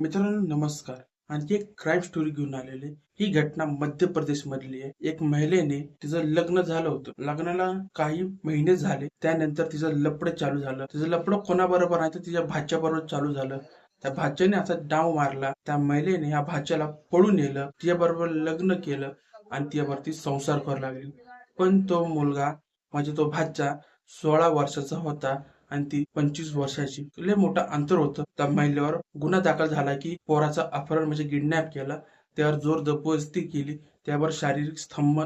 मित्रांनो नमस्कार. आणखी एक क्राईम स्टोरी घेऊन आलेली. ही घटना मध्य प्रदेश मधली आहे. एक महिलेने तिचं लग्न झालं होतं. लग्नाला काही महिने झाले. त्यानंतर तिचं लपड चालू झालं. तिचं लपड कोणाबरोबर नाही तर तिच्या भाच्या बरोबर चालू झालं. त्या भाच्याने असा डाव मारला. त्या महिलेने या भाच्याला पळून नेलं. तिच्या बरोबर लग्न केलं आणि तिच्यावरती संसार करू लागली. पण तो मुलगा म्हणजे तो भाच्या सोळा वर्षाचा होता. आणि ती पंचवीस वर्षाची. लय मोठं अंतर होतं. त्या महिलेवर गुन्हा दाखल झाला की पोराचा अपहरण म्हणजे किडनॅप केला. त्यावर जोर जबरदस्ती केली. त्यावर शारीरिक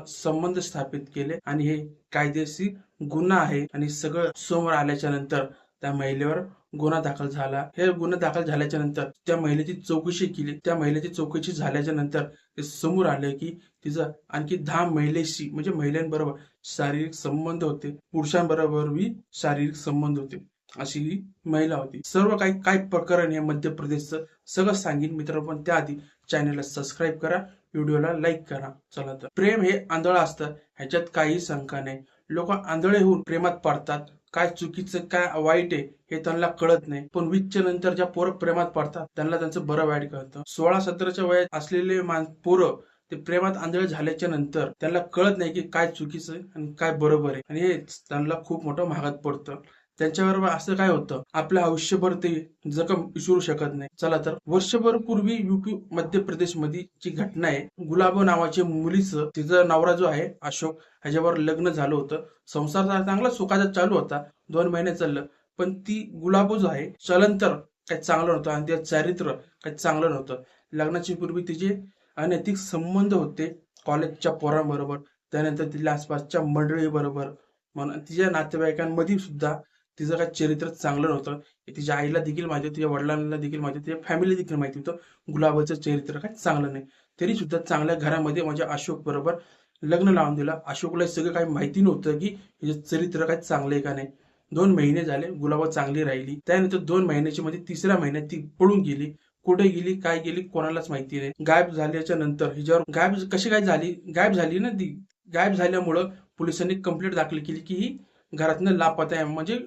संबंध स्थापित केले. आणि हे कायदेशीर गुन्हा आहे. आणि सगळं समोर आल्याच्यानंतर त्या महिलेवर गुन्हा दाखल झाला. हे गुन्हा दाखल झाल्याच्यानंतर त्या महिलेची चौकशी केली त्या महिलेची चौकशी झाल्याच्यानंतर ते समोर आले की तिचं आणखी दहा महिलेशी म्हणजे महिलांबरोबर शारीरिक संबंध होते पुरुषांबरोबर शारीरिक संबंध होते अशी ही महिला होती. सर्व काही काय प्रकरण आहे मध्य प्रदेशचं सगळं सांगेन मित्र पण त्याआधी चॅनलला सबस्क्राईब करा व्हिडिओला लाईक करा. चला तर. प्रेम हे आंधळ असतं ह्याच्यात काही शंका नाही. लोक आंधळे होऊन प्रेमात पडतात काय चुकीचं काय वाईट आहे हे त्यांना कळत नाही. पण वीसच्या नंतर ज्या पोरं प्रेमात पडतात त्यांना त्यांचं बरं वाईट कळतं. सोळा सतराच्या वयात असलेले मान पोरं ते प्रेमात आंधळे झाल्याच्यानंतर त्यांना कळत नाही की काय चुकीचं आणि काय बरोबर आहे. आणि हे त्यांना खूप मोठं महागात पडतं. त्यांच्याबरोबर असं काय होतं? आपल्या आयुष्यभर ते जखम विसरू शकत नाही. चला तर वर्षभर पूर्वी युपी मध्य प्रदेशमध्ये जी घटना आहे गुलाबो नावाच्या मुलीचं तिचा नवरा जो आहे अशोक ह्याच्यावर लग्न झालं होतं. संसार चांगला सुखाचा चालू होता. दोन महिने चाललं. पण ती गुलाबो जो आहे चलंतर काही चांगलं नव्हतं आणि तिचं चारित्र्य काही चांगलं नव्हतं. लग्नाची पूर्वी तिचे अनैतिक संबंध होते कॉलेजच्या पोरांबरोबर. त्यानंतर तिच्या आसपासच्या मंडळी बरोबर म्हणून तिच्या नातेवाईकांमध्ये सुद्धा तिचं काय चरित्र चांगलं नव्हतं तिच्या आईला देखील माहिती तिच्या वडिलांना देखील माहिती तिच्या फॅमिली देखील माहिती होतं गुलाबाचं चरित्र काही चांगलं नाही. तरी सुद्धा चांगल्या घरामध्ये माझ्या अशोक बरोबर लग्न लावून दिलं. अशोकला सगळं काही माहिती नव्हतं की हिचं चरित्र काय चांगलं आहे का नाही. दोन महिने झाले गुलाबा चांगली राहिली. त्यानंतर दोन महिन्याची म्हणजे मध्ये तिसऱ्या महिन्यात ती पळून गेली. कुठे गेली काय गेली कोणालाच माहिती नाही. गायब झाल्याच्यानंतर हिच्यावर गायब कशी काय झाली? गायब झाली ना ती. गायब झाल्यामुळं पोलिसांनी कंप्लेंट दाखल केली की ही घरातनं लापता आहे. म्हणजे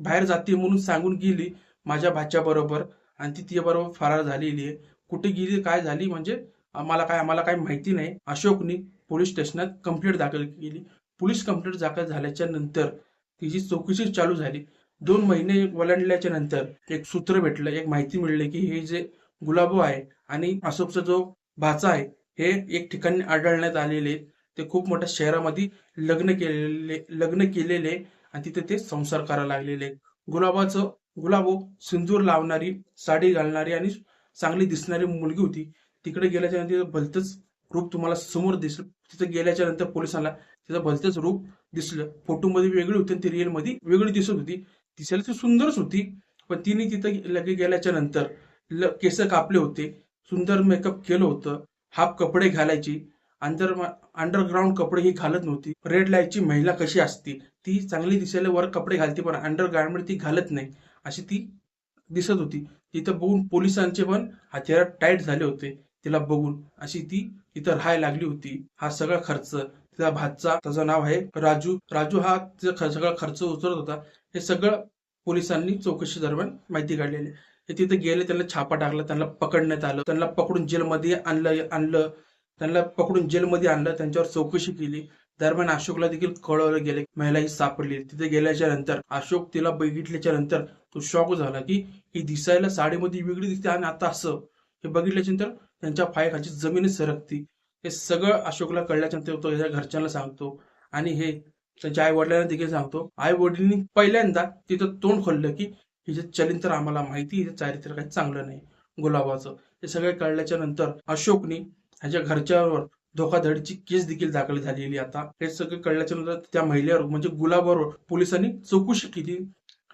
बाहेर जाते म्हणून सांगून गेली माझ्या भाच्या बरोबर आणि ती तिच्याबरोबर फरार झालेली आहे. कुठे गेली काय झाली म्हणजे आम्हाला काय आम्हाला काय माहिती नाही. अशोकनी पोलीस स्टेशनात कंप्लेंट दाखल केली. पोलीस कंप्लेंट दाखल झाल्याच्यानंतर तिची चौकशी चालू झाली. दोन महिने वलांडल्याच्या नंतर एक सूत्र भेटलं एक माहिती मिळली की हे जे गुलाबो आहे आणि अशोकचा जो भाचा आहे हे एक ठिकाणी आढळण्यात आलेले ते खूप मोठ्या शहरामध्ये लग्न केलेले लग्न केलेले आणि तिथे ते संसार करायला लागलेले. गुलाबाचं गुलाबो सिंदूर लावणारी साडी घालणारी आणि चांगली दिसणारी मुलगी होती. तिकडे गेल्याच्यानंतर भलतच रूप तुम्हाला समोर दिसलं. तिथे गेल्याच्यानंतर पोलिसांना तिचं भलतंच रूप दिसलं. फोटोमध्ये वेगळी होती आणि ती रिअलमध्ये वेगळी दिसत होती. दिसायला ती सुंदरच होती पण तिने तिथं लगे गेल्याच्यानंतर केस कापले होते. सुंदर मेकअप केलं होतं. हाफ कपडे घालायची. अंडर अंडरग्राऊंड कपडे ही घालत नव्हती. रेड लाईटची महिला कशी असती? ती चांगली दिसायला वर कपडे घालते पण अंडरगार्मेंट ती घालत नाही. अशी ती दिसत होती. तिथं बघून पोलिसांचे पण हत्यार टाईट झाले होते. तिला बघून अशी ती तिथं राहायला लागली होती. हा सगळा खर्च तिचा भातचा त्याचं नाव आहे राजू. राजू हा तिचा सगळा खर्च उचलत होता. हे सगळं पोलिसांनी चौकशी दरम्यान माहिती काढलेली. हे तिथे गेले त्यांना छापा टाकला त्यांना पकडण्यात आलं. त्यांना पकडून जेलमध्ये आणलं आणलं. त्यांना पकडून जेलमध्ये आणलं त्यांच्यावर चौकशी केली. दरम्यान अशोकला देखील कळवलं गेले महिला ही सापडली. तिथे गेल्याच्यानंतर अशोक तिला बघितल्याच्या नंतर तो शॉक झाला की ही दिसायला साडीमध्ये वेगळी दिसते आणि आता असं. हे बघितल्याच्या नंतर त्यांच्या पायाखालची जमीन सरकती. हे सगळं अशोकला कळल्याच्या नंतर तो त्याच्या घरच्यांना सांगतो. आणि हे त्याच्या आई वडिलांना देखील सांगतो. आई वडिलांनी पहिल्यांदा तिथं तोंड खोललं की हिचं चरित्र तर आम्हाला माहिती हिचं चारित्र काही चांगलं नाही. गुलाबाचं. हे सगळे कळल्याच्या नंतर अशोकनी ह्याच्या घरच्यावर धोकाधडीची केस देखील दाखल झालेली आता. हे सगळं कळल्याच्या नंतर त्या महिलेवर म्हणजे गुलाबावर पोलिसांनी चौकशी केली.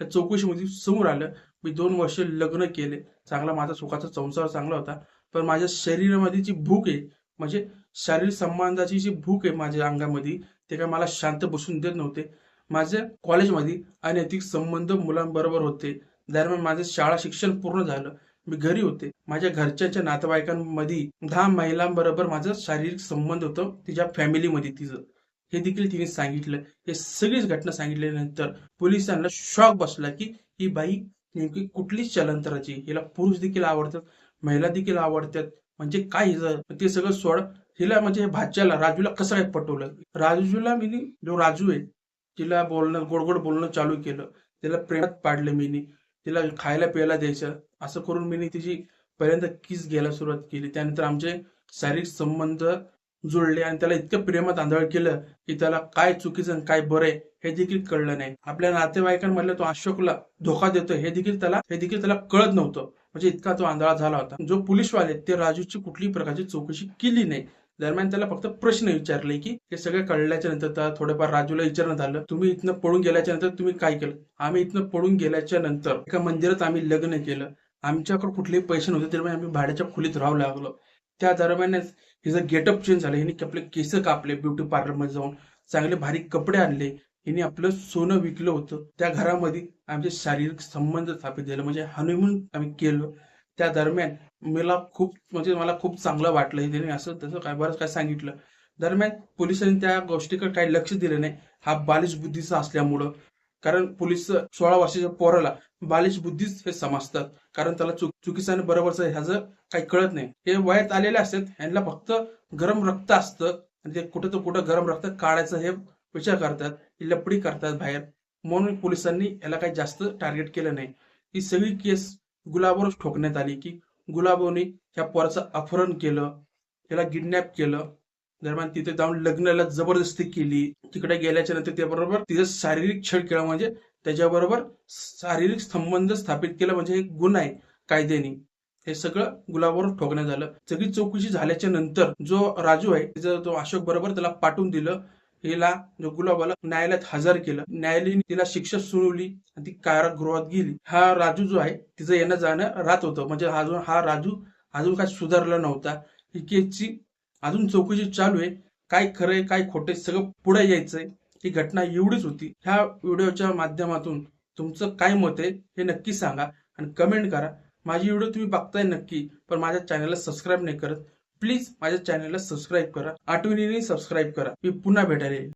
त्या चौकशीमध्ये समोर आलं मी दोन वर्ष लग्न केले. चांगला माझा सुखाचा संसार चांगला होता. पण माझ्या शरीरामध्ये जी भूक आहे म्हणजे शारीरिक संबंधाची जी भूक आहे माझ्या अंगामध्ये ते काय मला शांत बसून देत नव्हते. माझ्या कॉलेजमध्ये अनैतिक संबंध मुलांबरोबर होते. दरम्यान माझं शाळा शिक्षण पूर्ण झालं. मी घरी होते. माझ्या घरच्याच्या नातेवाईकांमध्ये दहा महिलांबरोबर माझं शारीरिक संबंध होतं. तिच्या फॅमिलीमध्ये तिचं. हे देखील तिने सांगितलं. हे सगळीच घटना सांगितल्यानंतर पोलिसांना शॉक बसला की ही बाई नेमकी कुठलीच चलंतराची हिला पुरुष देखील आवडतात महिला देखील आवडतात. म्हणजे काय हिचं? ते सगळं सोड. हिला म्हणजे भाच्याला राजूला कसं काय पटवलं? राजूला मी जो राजू आहे तिला बोलणं गोड गोड बोलणं चालू केलं. तिला प्रेमात पाडलं मी तिला खायला प्यायला द्यायचं. असं करून मी तिची पहिल्यांदा किस घ्यायला सुरुवात केली. त्यानंतर आमचे शारीरिक संबंध जुळले आणि त्याला इतकं प्रेमात आंधळ केलं की त्याला काय चुकीचं आणि काय बरं आहे हे देखील कळलं नाही. आपल्या नातेवाईकांमधल्या तो अशोकला धोका देतो हे देखील त्याला हे देखील त्याला कळत नव्हतं. म्हणजे इतका तो आंधळा झाला होता. जो पोलीसवाले ते राजूची कुठलीही प्रकारची चौकशी केली नाही. दरम्यान त्याला फक्त प्रश्न विचारले की हे सगळं कळल्याच्या नंतर त्याला थोडंफार राजूला विचारणं झालं. तुम्ही इथनं पळून गेल्याच्यानंतर तुम्ही काय केलं? आम्ही इथनं पळून गेल्याच्यानंतर एका मंदिरात आम्ही लग्न केलं. आमच्याकडे कुठलेही पैसे नव्हते त्यामुळे आम्ही भाड्याच्या खोलीत राहू लागलो. त्या दरम्यानच हिचं गेटअप चेंज झालं हिने आपले केस कापले ब्युटी पार्लरमध्ये जाऊन चांगले भारी कपडे आणले. हिने आपलं सोनं विकलं होतं. त्या घरामध्ये आमचे शारीरिक संबंध स्थापित झाले. म्हणजे हनीमून आम्ही केलं. त्या दरम्यान मला खूप म्हणजे मला खूप चांगलं वाटलं. त्याने असं तसं काय बरंच काय सांगितलं. दरम्यान पोलिसांनी त्या गोष्टीकडे काही लक्ष दिलं नाही. हा बालिश बुद्धीचा असल्यामुळं कारण पोलीस सोळा वर्षाच्या पोराला बालिश बुद्धीच हे समजतात. कारण त्याला चुक चुकीचं आणि बरोबरचं ह्याचं काही कळत नाही. हे वयात आलेले असतात ह्यांना फक्त गरम रक्त असतं. आणि ते कुठं तर कुठं गरम रक्त काढायचं हे विचार करतात लपडी करतात बाहेर. म्हणून पोलिसांनी याला काही जास्त टार्गेट केलं नाही. ही सगळी केस गुलाबवरच ठोकण्यात आली की गुलाबोने ह्या पोराचं अपहरण केलं त्याला किडनॅप केलं. दरम्यान तिथे जाऊन लग्नाला जबरदस्ती केली. तिकडे गेल्याच्यानंतर त्याबरोबर तिथे शारीरिक छळ केला म्हणजे त्याच्याबरोबर शारीरिक संबंध स्थापित केला म्हणजे एक गुन्हा आहे कायद्याने. हे सगळं गुलाबावर ठोकण्यात आलं सगळी चौकशी झाल्याच्यानंतर जो राजू आहे तिचा तो अशोक बरोबर त्याला पाठवून दिलं. हिला जो गुलाबाला न्यायालयात हजर केलं. न्यायालयाने तिला शिक्षा सुनावली आणि ती कारागृहात गेली. हा राजू जो आहे तिचं येणं जाणं राहत होतं. म्हणजे अजून हा राजू अजून काय सुधारला नव्हता. ही केसची अजून चौकशी चालू आहे. काय खरंय काय खोटे सगळं पुढे यायचंय. ही घटना एवढीच होती. ह्या व्हिडिओच्या माध्यमातून तुमचं काय मत आहे हे नक्की सांगा आणि कमेंट करा. माझी व्हिडिओ तुम्ही बघताय नक्की पण माझ्या चॅनलला सबस्क्राईब नाही करत. प्लीज माझ्या चॅनलला सबस्क्राईब करा. आठवणीने सबस्क्राईब करा. मी पुन्हा भेटायला येईल.